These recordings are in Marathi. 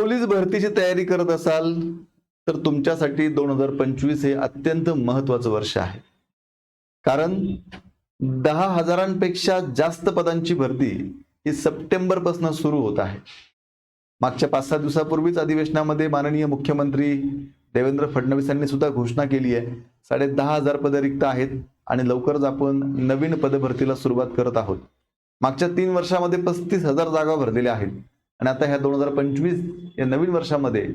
पोलीस भरतीची तयारी करत असाल तर तुमच्यासाठी दोन हजार पंचवीस हे अत्यंत महत्वाचं वर्ष आहे. कारण दहा हजारांपेक्षा जास्त पदांची भरती ही सप्टेंबरपासून सुरू होत आहे. मागच्या पाच सहा दिवसापूर्वीच अधिवेशनामध्ये माननीय मुख्यमंत्री देवेंद्र फडणवीस यांनी सुद्धा घोषणा केली आहे साडे दहा हजार पदं रिक्त आहेत आणि लवकरच आपण नवीन पदभरतीला सुरुवात करत आहोत. मागच्या तीन वर्षामध्ये पस्तीस हजार जागा भरलेल्या आहेत. आणि आता ह्या दोन हजार पंचवीस या नवीन वर्षामध्ये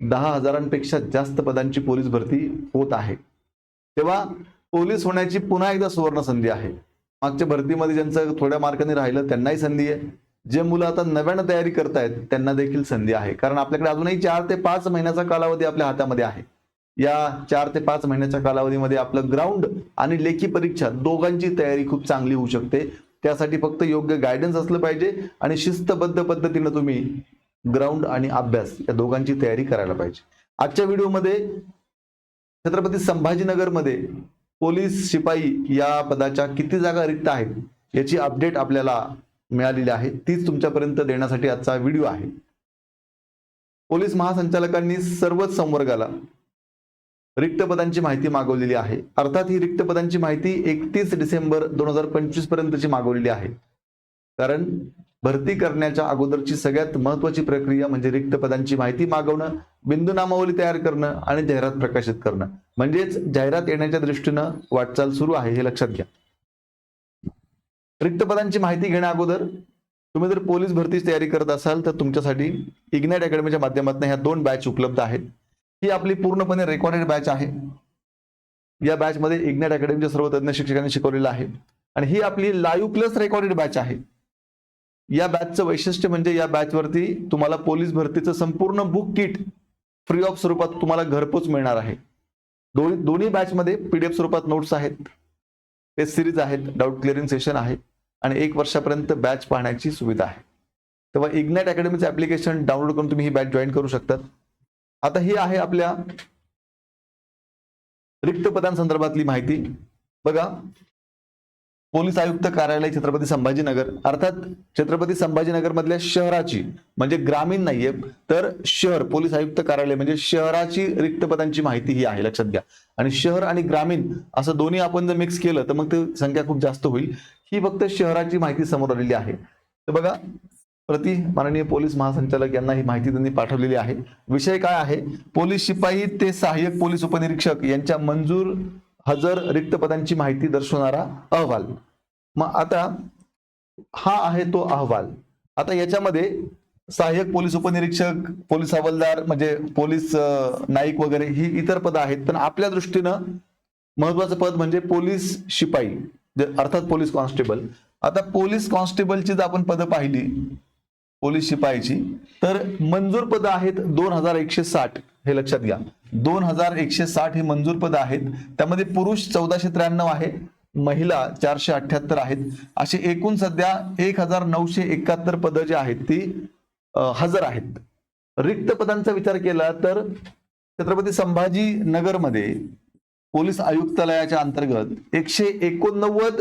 दहा हजारांपेक्षा जास्त पदांची पोलीस भरती होत आहे. तेव्हा पोलीस होण्याची पुन्हा एकदा सुवर्ण संधी आहे. मागच्या भरतीमध्ये ज्यांचं थोड्या मार्काने राहिलं त्यांनाही संधी आहे. जे मुलं आता नव्यानं तयारी करतायत त्यांना देखील संधी आहे. कारण आपल्याकडे अजूनही चार ते पाच महिन्याचा कालावधी आपल्या हातामध्ये आहे. या चार ते पाच महिन्याच्या कालावधीमध्ये आपलं ग्राउंड आणि लेखी परीक्षा दोघांची तयारी खूप चांगली होऊ शकते. त्यासाठी फक्त योग्य गायडन्स असलं पाहिजे आणि शिस्तबद्ध पद्धतीनं तुम्ही ग्राउंड आणि अभ्यास या दोघांची तयारी करायला पाहिजे. आजच्या व्हिडिओमध्ये छत्रपती संभाजीनगरमध्ये पोलीस शिपाई या पदाच्या किती जागा रिक्त आहेत याची अपडेट आपल्याला मिळालेली आहे. तीच तुमच्यापर्यंत देण्यासाठी आजचा व्हिडिओ आहे. पोलीस महासंचालकांनी सर्वच संवर्गाला रिक्त पदांची माहिती मागवलेली आहे. अर्थात ही रिक्त पदांची माहिती एकतीस डिसेंबर दोन हजार पंचवीस पर्यंतची मागवलेली आहे. कारण भरती करण्याच्या अगोदरची सगळ्यात महत्वाची प्रक्रिया म्हणजे रिक्त पदांची माहिती मागवणं बिंदू नामावली तयार करणं आणि जाहिरात प्रकाशित करणं. म्हणजेच जाहिरात येण्याच्या दृष्टीनं वाटचाल सुरू आहे हे लक्षात घ्या. रिक्त पदांची माहिती घेण्या अगोदर तुम्ही जर पोलीस भरतीची तयारी करत असाल तर तुमच्यासाठी इग्नाइट अकॅडमीच्या माध्यमातून ह्या दोन बॅच उपलब्ध आहेत. ही आपली पूर्णपणे रेकॉर्डेड बॅच आहे. या बॅचमध्ये इग्नेट अकॅडमीच्या सर्व तज्ञ शिक्षकांनी शिकवलेलं आहे. आणि ही आपली लाईव्ह प्लस रेकॉर्डेड बॅच आहे. या बॅचचं वैशिष्ट्य म्हणजे या बॅचवरती तुम्हाला पोलीस भरतीचं संपूर्ण बुक किट फ्री ऑफ स्वरूपात तुम्हाला घरपोच मिळणार आहे. दोन्ही दोन्ही बॅचमध्ये पीडीएफ स्वरूपात नोट्स आहेत. टेस्ट सिरीज आहेत डाऊट क्लिअरिंग सेशन आहे. आणि एक वर्षापर्यंत बॅच पाहण्याची सुविधा आहे. तेव्हा इग्नाइट अकॅडमीचं ऍप्लिकेशन डाउनलोड करून तुम्ही ही बॅच जॉईन करू शकतात. आता ही आहे आपल्या रिक्त पदांसंदर्भातली माहिती. बघा पोलीस आयुक्त कार्यालय छत्रपती संभाजीनगर अर्थात छत्रपती संभाजीनगर मधल्या शहराची म्हणजे ग्रामीण नाहीये तर शहर पोलीस आयुक्त कार्यालय म्हणजे शहराची रिक्त पदांची माहिती ही आहे लक्षात घ्या. आणि शहर आणि ग्रामीण असं दोन्ही आपण जर मिक्स केलं तर मग ते संख्या खूप जास्त होईल. ही फक्त शहराची माहिती समोर आलेली आहे. तर बघा प्रति माननीय पोलीस महासंचालक यांना ही माहिती त्यांनी पाठवलेली आहे. विषय काय आहे? पोलीस शिपाई ते सहाय्यक पोलीस उपनिरीक्षक यांच्या मंजूर हजर रिक्त पदांची माहिती दर्शवणारा अहवाल. मग आता हा आहे तो अहवाल. आता याच्यामध्ये सहाय्यक पोलीस उपनिरीक्षक पोलीस हवालदार म्हणजे पोलीस नाईक वगैरे ही इतर पदं आहेत. पण आपल्या दृष्टीनं महत्वाचं पद म्हणजे पोलीस शिपाई अर्थात पोलीस कॉन्स्टेबल. आता पोलीस कॉन्स्टेबलची जर आपण पदं पाहिली पोलीस शिपाईची तर मंजूर पद आहेत दोन हजार एकशे साठ. हे लक्षात घ्या. दोन हजार एकशे साठ हे मंजूर पद आहेत. त्यामध्ये पुरुष चौदाशे त्र्याण्णव आहे. महिला चारशे अठ्याहत्तर आहेत. असे एकूण सध्या एक हजार नऊशे एकाहत्तर पदं जी आहेत ती हजर आहेत. रिक्त पदांचा विचार केला तर छत्रपती संभाजी नगरमध्ये पोलीस आयुक्तालयाच्या अंतर्गत एकशे एकोणनव्वद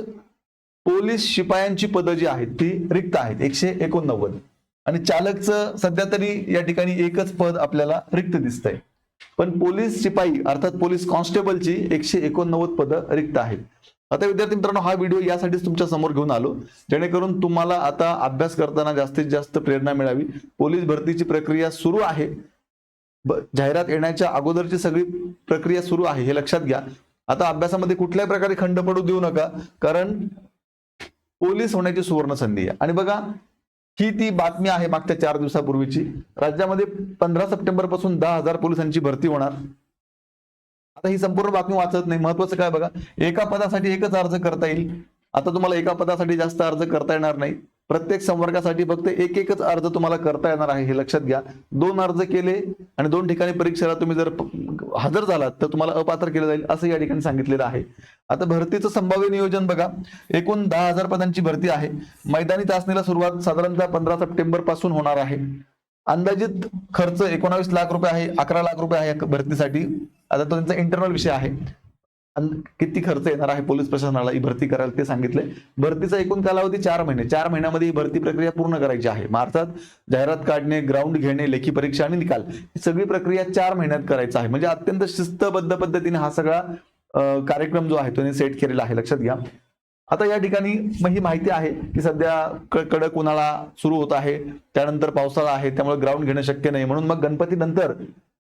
पोलीस शिपायांची पदं जी आहेत ती रिक्त आहेत. एकशे एकोणनव्वद. आणि चालकचं सध्या तरी या ठिकाणी एकच पद आपल्याला रिक्त दिसतंय. पण पोलीस शिपाई अर्थात पोलीस कॉन्स्टेबलची एकशे एकोणनव्वद पदं रिक्त आहेत. आता विद्यार्थी मित्रांनो हा व्हिडिओ यासाठीच तुमच्यासमोर घेऊन आलो. जेणेकरून तुम्हाला आता अभ्यास करताना जास्तीत जास्त प्रेरणा मिळावी. पोलीस भरतीची प्रक्रिया सुरू आहे. जाहिरात येण्याच्या अगोदरची सगळी प्रक्रिया सुरू आहे हे लक्षात घ्या. आता अभ्यासामध्ये कुठल्याही प्रकारे खंड पडू देऊ नका कारण पोलीस होण्याची सुवर्ण संधी आहे. आणि बघा ही ती बातमी आहे मागच्या चार दिवसापूर्वीची. राज्यामध्ये पंधरा सप्टेंबरपासून दहा हजार पोलिसांची भरती होणार. आता ही संपूर्ण बातमी वाचत नाही. महत्वाचं काय बघा एका पदासाठी एकच अर्ज करता येईल. आता तुम्हाला एका पदासाठी जास्त अर्ज करता येणार नाही. प्रत्येक संवर्गासाठी फक्त एक एकच अर्ज तुम्हाला करता येणार आहे हे लक्षात घ्या. दोन अर्ज केले आणि दोन ठिकाणी परीक्षेला तुम्ही जर हजर झालात तर तुम्हाला अपात्र केलं जाईल असं या ठिकाणी सांगितलेलं आहे. आता भरतीचं संभाव्य नियोजन बघा. एकूण दहा हजार पदांची भरती आहे. मैदानी चाचणीला सुरुवात साधारणतः पंधरा सप्टेंबरपासून होणार आहे. अंदाजित खर्च एकोणावीस लाख रुपये आहे अकरा लाख रुपये आहे या भरतीसाठी. आता तो त्यांचा इंटरनल विषय आहे. किती खर्च येणार आहे पोलीस प्रशासनाला ही भरती करायला ते सांगितले. भरतीचा एकूण कालावधी चार महिने. चार महिन्यामध्ये ही भरती प्रक्रिया पूर्ण करायची आहे. मग अर्थात जाहिरात काढणे ग्राउंड घेणे लेखी परीक्षा आणि निकाल. ही सगळी प्रक्रिया चार महिन्यात करायची आहे. म्हणजे अत्यंत शिस्तबद्ध पद्धतीने हा सगळा कार्यक्रम जो आहे तो सेट केलेला आहे. लक्षात घ्या. आता या ठिकाणी मग ही माहिती आहे की सध्या कडक उन्हाळा सुरू होत आहे. त्यानंतर पावसाळा आहे. त्यामुळे ग्राउंड घेणं शक्य नाही. म्हणून मग गणपती नंतर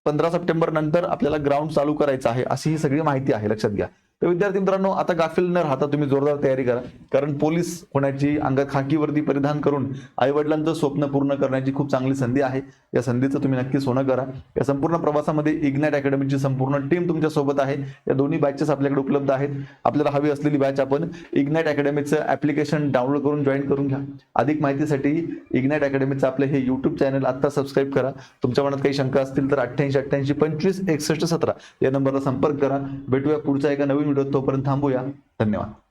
पंधरा सप्टेंबर नंतर आपल्याला ग्राउंड चालू करायचं आहे अशी ही सगळी माहिती आहे लक्षात घ्या. तर विद्यार्थी मित्रांनो आता गाफील न राहता तुम्ही जोरदार तयारी करा. कारण पोलीस होण्याची अंगात खाकी वर्दी परिधान करून आई वडिलांचं स्वप्न पूर्ण करण्याची खूप चांगली संधी आहे. या संधीचं तुम्ही नक्की सोनं करा. या संपूर्ण प्रवासामध्ये इग्नाइट अकॅडमीची संपूर्ण टीम तुमच्यासोबत आहे. या दोन्ही बॅचेस आपल्याकडे उपलब्ध आहेत. आपल्याला हवी असलेली बॅच आपण इग्नाइट अकॅडमीचं ऍप्लिकेशन डाउनलोड करून जॉईन करून घ्या. अधिक माहितीसाठी इग्नाइट अकॅडमीचं आपलं हे युट्यूब चॅनल आता सबस्क्राईब करा. तुमच्या मनात काही शंका असतील तर अठ्ठ्याऐंशी अठ्ठ्याऐंशी पंचवीस एकसष्ट सतरा या नंबरला संपर्क करा. भेटूया पुढचा एका नवीन व्हिडिओ तोपर्यंत थांबूया. धन्यवाद.